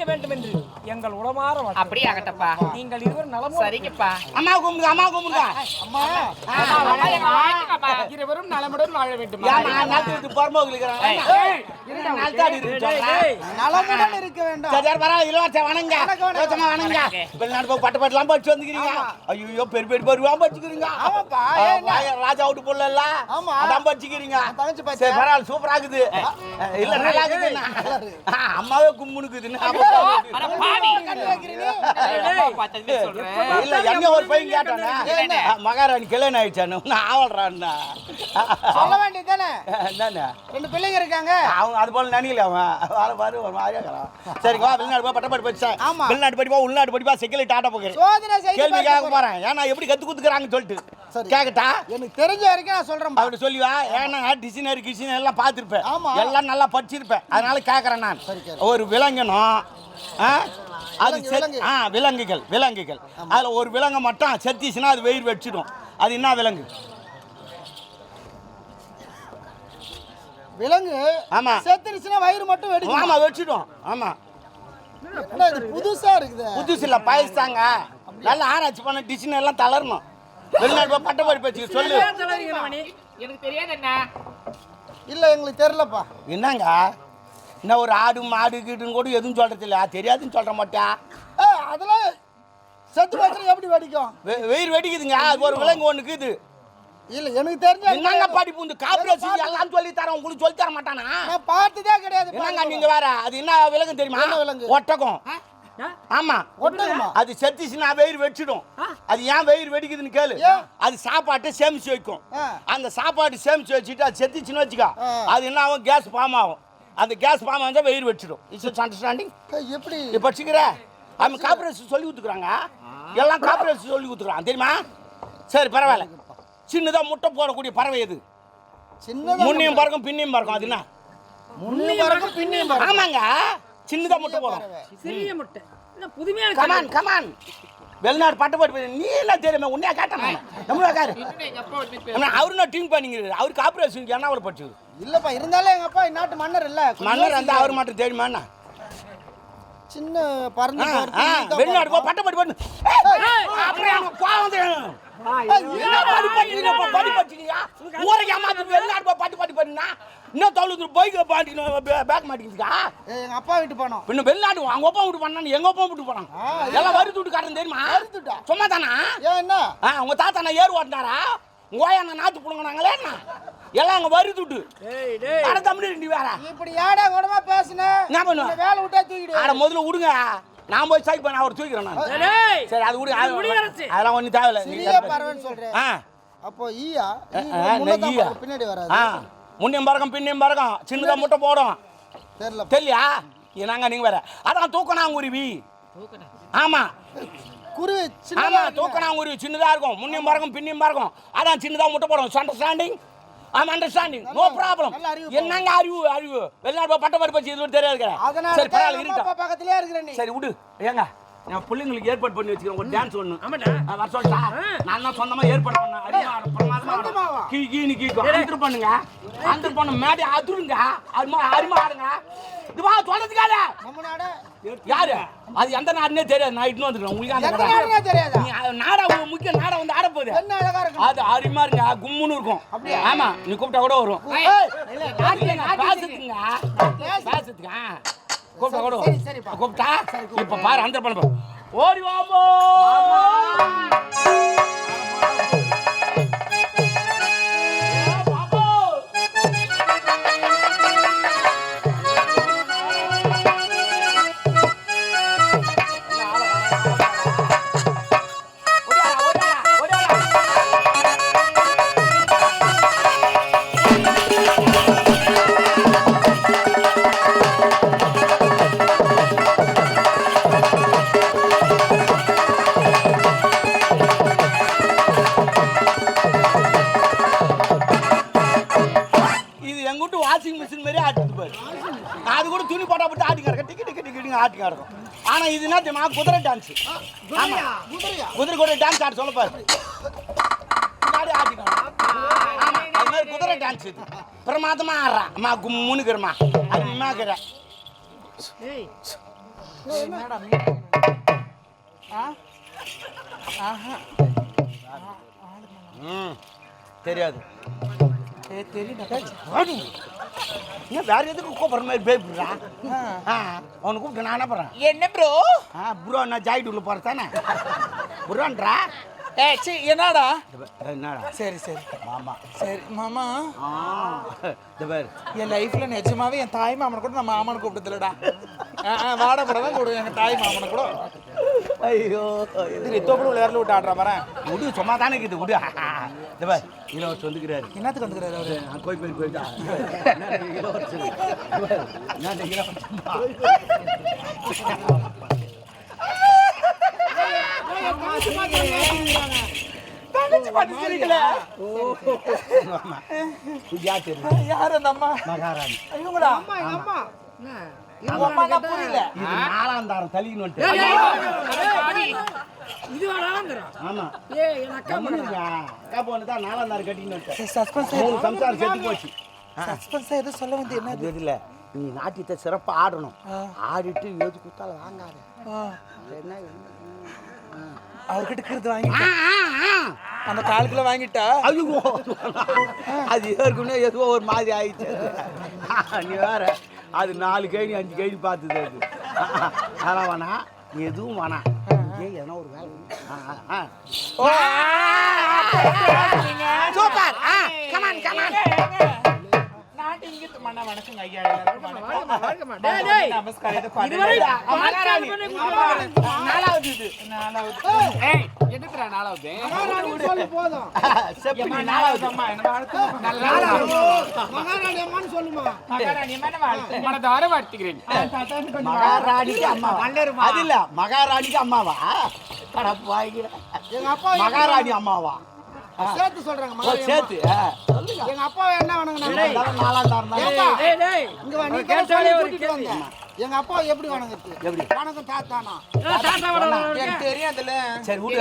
இருக்க வேண்டும் என்று எங்கள் உளமாற. அப்படியே ஆகட்டப்பா. நீங்கள் இருவர் நலமோ சரிங்கப்பா. அம்மா கும்பிடுங்க அம்மா கும்பிடுங்க. அம்மா. இருவரும் நலமுடன் வாழ வேண்டும். நலமுடன் இருக்க வேண்டாம். சரி பரவாயில்ல இலவசம் வணங்க. இலவசமா வணங்க. வெளிநாடு போய் பட்டு பட்டுலாம் படிச்சு வந்துக்கிறீங்க. ஐயோ பெரிய பெரிய பருவம் படிச்சுக்கிறீங்க ஆமாப்பா, ராஜா விட்டு போடல ஆமா. அதான் படிச்சுக்கிறீங்க பரவாயில்ல சூப்பரா இருக்குது இல்ல நல்லா இருக்குது ஆ, அம்மாவே கும்முனுக்குது. அட பாவி. என்னப்பா பார்த்ததுமே சொல்றேன். இல்ல என்ன ஒரு பையன் கேட்டானே மகாராணி கல்யாணம் ஆயிடுச்சானு நான் ஆவல்றான்னா சொல்ல வேண்டியதானே என்னண்ணே ரெண்டு பிள்ளைங்க இருக்காங்க அவன் அது போல நினைக்கல அவன் வர பாரு ஒரு மாதிரியா இருக்கிறான் சரிங்க வா வெளிநாடு போய் பட்டப்பாடு படிச்சேன் ஆமா. வெளிநாடு படிப்பா உள்நாடு படிப்பா செக்கிலிட்டு ஆட்ட போகிறேன் சோதனை கேள்வி கேட்க போறேன். ஏன்னா எப்படி கத்து குத்துக்கிறாங்கன்னு சொல்லிட்டு சரி. கேக்கட்டா எனக்கு தெரிஞ்ச வரைக்கும் நான் சொல்றேன் பா. அப்படி சொல்லுவா ஏன்னா டிசைனர் கிசினர் எல்லாம் பார்த்துருப்பேன். எல்லாம் நல்லா படிச்சிருப்பேன் அதனால கேட்கறேன் நான் சரி. ஒரு விலங்கினம் ஆ? அது. ஆ விலங்குகள் விலங்குகள். அதுல ஒரு விலங்கை மட்டும் செத்திச்சுன்னா அது வெயிர் வச்சிடும். அது என்ன விலங்கு? விலங்கு ஆமா. செத்துருச்சுன்னா வயிறு மட்டும் வெடிக்கும்? ஆமா வச்சிடும். ஆமா. இது புதுசா இருக்குது. புதுசு இல்ல பயசாங்க நல்லா ஆராய்ச்சி பண்ண டிசைன் எல்லாம் தளரணும். வெளிநாடு போய் பட்ட படிப்பு வச்சுக்க சொல்லு. எனக்கு தெரியாது என்ன இல்ல எங்களுக்கு தெரியலப்பா. என்னங்க? என்ன ஒரு ஆடு மாடு கீடுன்னு கூட எதுவும் சொல்றது இல்ல. தெரியாதுன்னு சொல்ற மாட்டா. ஏ அதெல்லாம் செத்து போச்சுன்னா எப்படி வெடிக்கும்? வெ- வெயிர் வெடிக்குதுங்க. அது ஒரு விலங்கு ஒண்ணு இருக்குது இல்ல எனக்கு தெரிஞ்ச என்னங்க படிப்பு இந்த காப்பிரேசி எல்லாம் சொல்லி தரேன். உங்களுக்கு சொல்லி தர மாட்டானா? நான் பார்த்ததே கிடையாது என்னங்க நீங்க வேற? அது என்ன விலங்கு தெரியுமா? என்ன விலங்கு? ஒட்டகம். ஆமா. ஒட்டகமா? அது செத்துச்சுன்னா வெயிர் வெடிச்சிடும். அது ஏன் வெயிர் வெடிக்குதுன்னு கேளு. ஏன்? அது சாப்பாட்டை சேமிச்சு வைக்கும். ஆ. அந்த சாப்பாடு சேமிச்சு வச்சுட்டு அது செத்துச்சுன்னு வச்சுக்கோ. ஆ. அது என்ன ஆகும்? கேஸ் ஃபார்ம் ஆகும். அந்த கேஸ் ஃபார்ம் ஆகுது வெயிர் வெடிச்சிடும். இட்ஸ் அண்டர்ஸ்டாண்டிங் எப்படி? இப்போ வச்சுக்கிற அவன் காப்பிரேஸ் சொல்லி கொடுத்துக்குறாங்க. எல்லாம் காப்பிரேஸ் சொல்லி கொடுத்துக்குறான் தெரியுமா? சரி பரவாயில்ல. சின்னதாக முட்டை போடக்கூடிய பறவை எது? சின்னதா முன்னையும் பறக்கும் பின்னையும் பறக்கும். அது என்ன? முன்னையும் பறக்கும் பின்னையும் பறக்கும். ஆமாங்க. சின்னதா முட்டை போடும். சிறிய முட்டை. என்ன புதுமையான கமான் கமான் வெளிநாடு பட்டு போட்டு நீ எல்லாம் தெரியுமே? உன்னையா கேட்டேன் நம்ம காரு இன்னும் எங்க அப்பா வந்து ஆனா, அவரு நான் டீம் பண்ணிக்கிறாரு அவருக்கு ஆபரேஷன் என்ன அவரை படிச்சது இல்லப்பா இருந்தாலும் எங்க அப்பா நாட்டு மன்னர் இல்ல. மன்னர் அந்த. அவர் மட்டும் தெரியுமா என்ன? சின்ன பறந்து வெளிநாடு போ. பட்ட அப்புறம் படி படி படிக்கிறீங்க? ஊருக்கு ஏமாத்திட்டு வெளிநாடு வீட்டு பின்ன அவங்க அப்பா விட்டு பண்ணா எங்க அப்பா விட்டு ஆ, எல்லாம் வரி துட்டு காட்டுறது தெரியுமா? சும்மா தானா என்ன? உங்க தாத்தா ஏறு ஓட்டினாரா? ஓயா நான் நாத்து புடுங்கினாங்களே என்ன? எல்லாம் அங்க வரி துட்டு. அட தமிழ் நீ வேற. இப்படி ஏடா கூடமா பேசுன? என்ன பண்ணுவ? வேலை விட்டா தூக்கிடு. ஆட முதல்ல விடுங்க நான் போய் சைட் பண்ண அவர் தூக்கிறேன் நான். சரி அது விடுங்க. அதெல்லாம் ஒன்றும் தேவையில்ல. நீ சிறிய பறவைன்னு சொல்றேன். ஆ. அப்போ ஈயா பின்னாடி வராது. ஆ முன்னையும் பறக்கும் பின்னையும் பறக்கும். சின்னதா முட்டை போடும். தெரியல. தெரியலையா என்னங்க நீங்க வேற. அதான் தூக்கணாங்குருவி. ஆமா. குருவி ஆமா சின்ன தூக்கணாங்குருவி சின்னதா இருக்கும். முன்னையும் பறக்கும் பின்னையும் பறக்கும் அதான் சின்னதா முட்டை போடும் அண்டர்ஸ்டாண்டிங் ஆமா அண்டர்ஸ்டாண்டிங் நோ ப்ராப்ளம் என்னங்க அறிவு அறிவு? வெளிநாடு போய் பட்ட படிப்பு வச்சு இது தெரியாது சரி பரவாயில்ல அப்பா பக்கத்துலயே இருக்கிற நீ. சரி விடு. ஏங்க நான் பிள்ளைங்களுக்கு ஏற்பாடு பண்ணி வச்சுக்கிறேன். ஒரு டான்ஸ் ஒன்று ஆமாடா. வர சொல்லிட்டா? நான் தான் சொந்தமா ஏற்பாடு பண்ணேன்? கீ கீனு கீக்கும் அந்தர் பண்ணுங்க. அந்தர் பண்ண மேடை அதிருங்க. அருமா அருமா ஆடுங்க. இது வா சொல்றதுக்காக நம்ம நாட யாரு? அது எந்த நாடுனே தெரியாது. நான் இட்டு வந்துடுறேன் உங்களுக்கு அந்த. நாடுனே தெரியாதா? நாடா முக்கிய நாடா வந்து ஆட போகுது என்ன அழகா இருக்கு அது அருமையா இருங்க கும்முன்னு இருக்கும். ஆமா நீ கூப்பிட்டா கூட வரும். பேசுறதுக்கு ஆ. கூப்பிட்டா கூட. கூப்பிட்டா? இப்ப பாரு அந்த பண்ண. ஓடி வாமோ. ஆட்டி கிடக்கும் ஆனா இது என்ன தெரியுமா குதிரை டான்ஸ் குதிரை கூட டான்ஸ் ஆட சொல்ல பாரு. குதிரை டான்ஸ் இது. பிரமாதமா ஆடுறா. அம்மா கும்முனுக்குறமா அது அம்மாக்குற ம் தெரியாது. வாடி. என்ன வேற எதுக்கு கூப்பிடுற மாதிரி பேப்பிடுறா ஆ. அவனை கூப்பிட்டு நான் என்ன பண்ணுறேன் என்ன ப்ரோ ஆ ப்ரோ நான் ஜாயிட்டு உள்ள போகிறேன் தானே? ப்ரோன்றா ஏ சி என்னடா? என்னடா? சரி சரி. மாமா. சரி மாமா. இந்த பேர். என் லைஃப்ல நிஜமாவே என் தாய் மாமனை கூட நான் மாமனை கூப்பிட்டதில்லடா. வாட கூட தான் கூடுவேன் எங்க தாய் மாமனை கூட. ஐயோ இது தொப்புள் விளையாடல விட்டு ஆடுற வரேன் விடு சும்மா தானே இருக்குது விடு இந்த பேர். இளவரசர் வந்துக்கிறாரு என்னத்துக்கு வந்துக்கிறாரு அவரு? கோயில் கோயில் போயிட்டா தங்கச்சி பண்ணி சிரிக்கல? ஆமா. இது யார் தெரியும்? யார் அந்த அம்மா? மகாராணி. இவங்களா அம்மா அம்மா? புரியல. இது நாலாம் தாரம் வந்துட்டு இது ஆமா. ஏ என் அக்கா கம்முனுங்க. அக்கா பொண்ணு தான் நாலாம் தாரம் வந்துட்டேன் சஸ்பென்ஸ் மூணு சம்சாரம் செத்து போச்சு. சஸ்பென்ஸ் எதுவும் சொல்ல வந்து என்ன அது? இதுல நீ நாட்டியத்தை சிறப்பா ஆடணும். ஆடிட்டு எழுதி கொடுத்தாலும் வாங்காத. என்ன அவர்கிட்ட இருக்கிறது வாங்கி அந்த கால் கிலோ வாங்கிட்டா? ஐயோ. அது ஏற்கனவே ஏதோ ஒரு மாதிரி ஆயிடுச்சு. நீ வேற. அது நாலு கேணி அஞ்சு கேணி பார்த்தது அது அதெல்லாம் வேணாம் நீ எதுவும் வேணாம் ஏன் எதனா ஒரு வேலை ஆ, ஆ. சூப்பர் ஆ கமான் கமான் மகாராணி பண்ணி கொடுக்கல. நாலாவது இது. நாலாவது. மகாராணிக்கு அம்மாவா? மகாராணிக்கு மகாராணி அம்மாவா? சேர்த்து சொல்றாங்க சேர்த்து. எங்க அப்பா என்ன வணங்கினாங்க. எங்க அப்பா எப்படி வணங்குறது? எப்படி? வணக்கம் தாத்தானா? தாத்தா வளர்ந்து எனக்கு தெரியாதுல்ல. சரி விடு.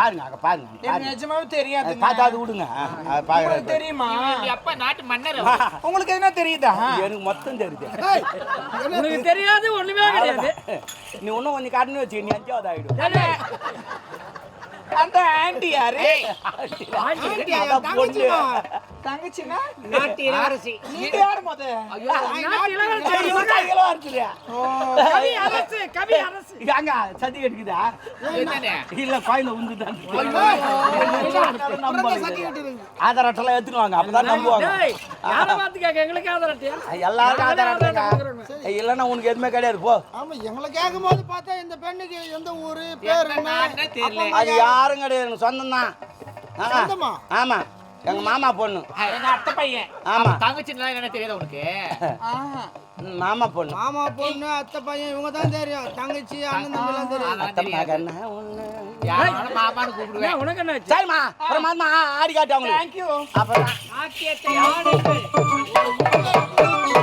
பாருங்க அங்க பாருங்க. நிஜமாவே தெரியாது அது பார்த்தா அது விடுங்க உங்களுக்கு பாக்குறேன் தெரியுமா? அப்பா நாட்டு மன்னர் உங்களுக்கு என்ன தெரியுதா? எனக்கு மொத்தம் தெரியுது. உனக்கு தெரியாது ஒண்ணுமே கிடையாது. நீ இன்னும் கொஞ்சம் கடன் வச்சு நீ அஞ்சாவது ஆயிடும். அந்த ஆண்டி யாரு ஆண்டி, தங்கச்சிமா. தங்கச்சினா நாட்டு இளவரசி. நீங்க யாரு முத கையில. கவி அரசு கவி அரசு. ஏங்க, சதி கட்டிக்குதா? இல்ல, கோயில்ல உந்துதான். ஆதார் அட்டைலாம் எடுத்துன்னு வாங்க, அப்பதான் நம்புவாங்க. டேய் யாரை பார்த்து கேட்க? எங்களுக்கு ஆதரட்டியா எல்லாருக்கும் ஆதார் அட்டைங்க. இல்லைன்னா உனக்கு எதுவுமே கிடையாது போ. ஆமா எங்களை கேட்கும் போது பார்த்தா இந்த பெண்ணுக்கு எந்த ஊரு பேர் அது யாரும் கிடையாது எனக்கு சொந்தம் தான் சொந்தமா? ஆமா. எங்க மாமா பொண்ணு. எங்க அத்தை பையன். ஆமா. தங்கச்சி என்ன தெரியாது உனக்கு? மாமா பொண்ணு. மாமா பொண்ணு அத்தை பையன் இவங்க தான் தெரியும். தங்கச்சி அண்ணன் தம்பி எல்லாம் தெரியும். அத்தை மகன் ஒண்ணு. யாரும் மாமான்னு கூப்பிடுவேன். உனக்கு என்னாச்சு சரிம்மா அப்புறம் மாமா ஆடி காட்டு அவங்களுக்கு தேங்க்யூ அப்புறம்